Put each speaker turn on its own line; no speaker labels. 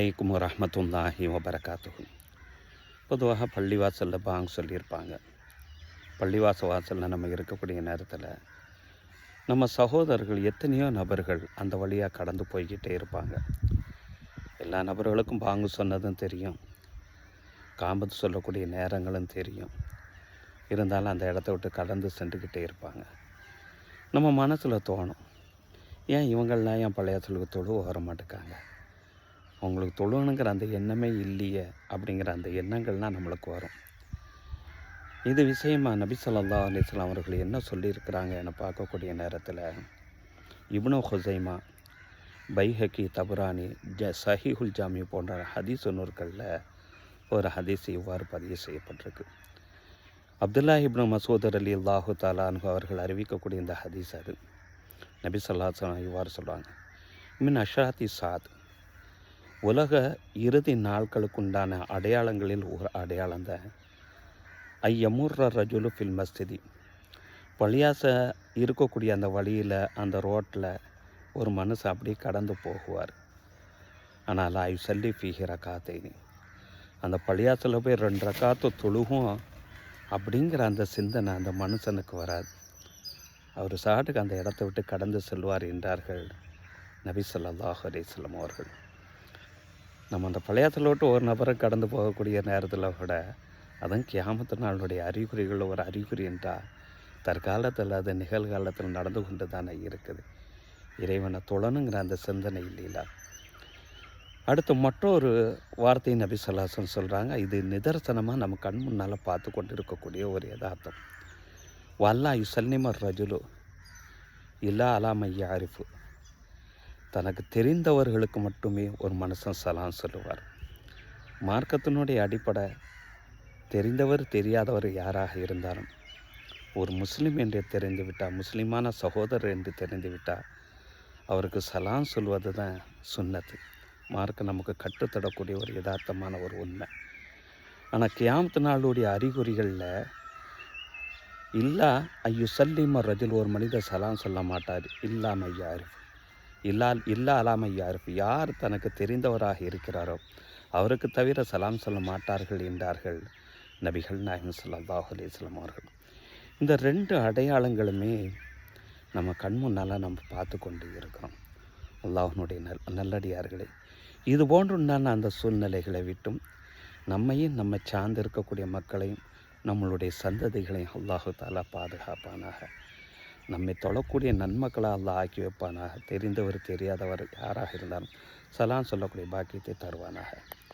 வலைக்கும் வரமத்துல்லாஹி வபரகாத்துஹு. பொதுவாக பள்ளிவாசலில் பாங் சொல்லியிருப்பாங்க. பள்ளிவாச வாசலில் நம்ம இருக்கக்கூடிய நேரத்தில் நம்ம சகோதரர்கள் எத்தனையோ நபர்கள் அந்த வழியாக கடந்து போய்கிட்டே இருப்பாங்க. எல்லா நபர்களுக்கும் பாங்கு சொன்னதும் தெரியும். காம்பத்து சொல்லக்கூடிய நேரங்களும் தெரியும். இருந்தாலும் அந்த இடத்த விட்டு கடந்து சென்றுக்கிட்டே இருப்பாங்க. நம்ம மனசில் தோணும் ஏன் இவங்கள்லாம் ஏன் பழைய தொழு வர மாட்டேக்காங்க? அவங்களுக்கு தொழுணுங்கிற அந்த எண்ணமே இல்லையே அப்படிங்கிற அந்த எண்ணங்கள்லாம் நம்மளுக்கு வரும். இது விஷயமா நபி சொல்லா அலிஸ்லாம் அவர்கள் என்ன சொல்லியிருக்கிறாங்க என பார்க்கக்கூடிய நேரத்தில்? இப்னு ஹுசைமா பைஹக்கி தபுரானி ஜ சஹிஹுல் ஜாமி போன்ற ஹதீஸ் நூற்களில் ஒரு ஹதீஸ் இவ்வாறு பதிவு செய்யப்பட்டிருக்கு. அப்துல்லா இப்னு மசூதர் அலி அல்லாஹு தாலான் அவர்கள் அறிவிக்கக்கூடிய இந்த ஹதீஸ் அது. நபி சொல்லா இவ்வாறு சொல்லுவாங்க மின் அஷாத்தி சாத் உலக இறுதி நாட்களுக்குண்டான அடையாளங்களில் ஒரு அடையாளம் தான் ஐயமுர்ர ரஜுலு ஃபில் மஸ்திதி பழியாச இருக்கக்கூடிய அந்த வழியில் அந்த ரோட்டில் ஒரு மனுஷன் அப்படியே கடந்து போகுவார். ஆனால் ஐ சல்லி ஃபீஹி ரக்காத்தைனி அந்த பழியாசில் போய் ரெண்டு ரக்காத்து தொழுகும் அப்படிங்கிற அந்த சிந்தனை அந்த மனுஷனுக்கு வராது. அவர் சாட்டுக்கு அந்த இடத்த விட்டு கடந்து செல்வார் என்றார்கள் நபி சொல்லாஹ் அலைஹி அவர்கள். நம்ம அந்த பழையாத்திலோட்டு ஒரு நபரை கடந்து போகக்கூடிய நேரத்தில் கூட அதுவும் கியாமத்து நாளுடைய அறிகுறிகளில் ஒரு அறிகுறி என்றால் தற்காலத்தில் அது நிகழ்காலத்தில் நடந்து கொண்டு தானே இருக்குது. இறைவனை தொழணுங்கிற அந்த சிந்தனை இல்லைங்களா அடுத்து மற்றொரு வார்த்தை நபி சொல்லாசன் சொல்கிறாங்க இது நிதர்சனமாக நம்ம கண் முன்னால் பார்த்து கொண்டு இருக்கக்கூடிய ஒரு யதார்த்தம். வல்லா யுசல்னிமர் ரஜுலு இல்லா அலாமையா அரிஃபு தனக்கு தெரிந்தவர்களுக்கு மட்டுமே ஒரு மனுஷன் சலாம் சொல்லுவார். மார்க்கத்தினுடைய அடிப்படை தெரிந்தவர் தெரியாதவர் யாராக இருந்தாலும் ஒரு முஸ்லீம் என்று தெரிந்துவிட்டால் முஸ்லீமான சகோதரர் என்று தெரிந்துவிட்டால் அவருக்கு சலாம் சொல்வது தான் சுன்னத்து. மார்க்க நமக்கு கற்றுத்தரக்கூடிய ஒரு யதார்த்தமான ஒரு உண்மை. ஆனால் கியாமத்து நாளுடைய அறிகுறிகளில் இல்லா ஐயோ சல்லிம ரஜில் ஒரு மனிதர் சலாம் சொல்ல மாட்டார். இல்லாமல் யாரிஃப் இல்லா இல்லா அலாம யார்? தனக்கு தெரிந்தவராக இருக்கிறாரோ அவருக்கு தவிர சலாம் சொல்ல மாட்டார்கள் என்றார்கள் நபிகள் நாயகம் ஸல்லல்லாஹு அலிஸ்லாம் அவர்கள். இந்த ரெண்டு அடையாளங்களுமே நம்ம கண் முன்னால் நம்ம பார்த்து கொண்டு இருக்கிறோம். அல்லாஹனுடைய நல் நல்லடியார்களே இது போன்றுண்டான அந்த சூழ்நிலைகளை விட்டும் நம்மையும் நம்ம சார்ந்து இருக்கக்கூடிய மக்களையும் நம்மளுடைய சந்ததிகளையும் அல்லாஹு தாலா பாதுகாப்பானாக. நம்மை தொழக்கூடிய நன்மக்களாக அல்லாஹ் ஆக்கி வைப்பானாக. தெரிந்தவர் தெரியாதவர் யாராக இருந்தாலும் சலான் சொல்லக்கூடிய பாக்கியத்தை தருவானாக.